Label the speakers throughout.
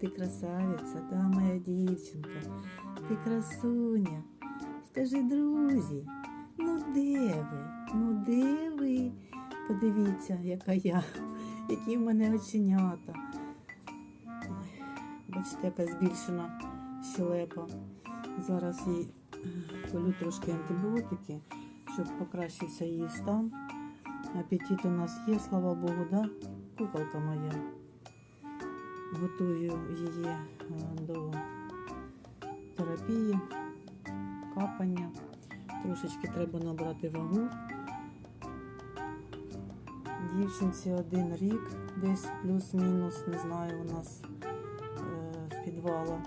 Speaker 1: ти красавиця, да, моя дівчинка, ти красуня. Скажи, друзі, ну де ви? Ну де ви? Подивіться, яка я, які в мене оченята. Бачите, яка збільшена щелепа. Зараз їй е, колю трошки антибіотики, щоб покращився її стан. Апетит у нас є, слава Богу, да? Куколка моя. Готую її е, до терапії, капання. Трошечки треба набрати вагу. Дівчинці один рік, десь плюс-мінус, не знаю, у нас е, в підвалу.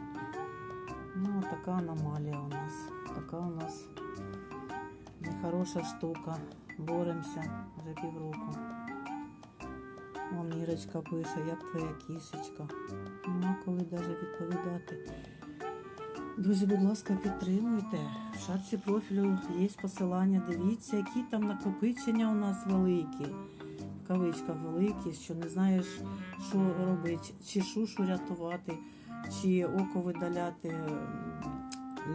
Speaker 1: Ну, така аномалія у нас. Така у нас нехороша штука. Боремося вже півроку. Ірочка пише, як твоя кішечка. Нема коли навіть відповідати. Друзі, будь ласка, підтримуйте. В шапці профілю є посилання. Дивіться, які там накопичення у нас великі. В кавичках великі, що не знаєш, що робити, чи шушу рятувати, чи око видаляти,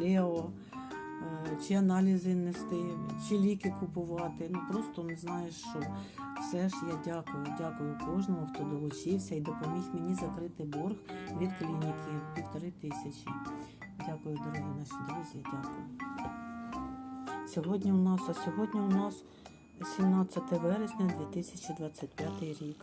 Speaker 1: лео, чи аналізи нести, чи ліки купувати. Ну просто не знаєш що. Все ж я дякую, дякую кожному, хто долучився і допоміг мені закрити борг від клініки півтори тисячі. Дякую, дорогі наші друзі, дякую. Сьогодні у нас, а сьогодні у нас 17 вересня 2025 рік.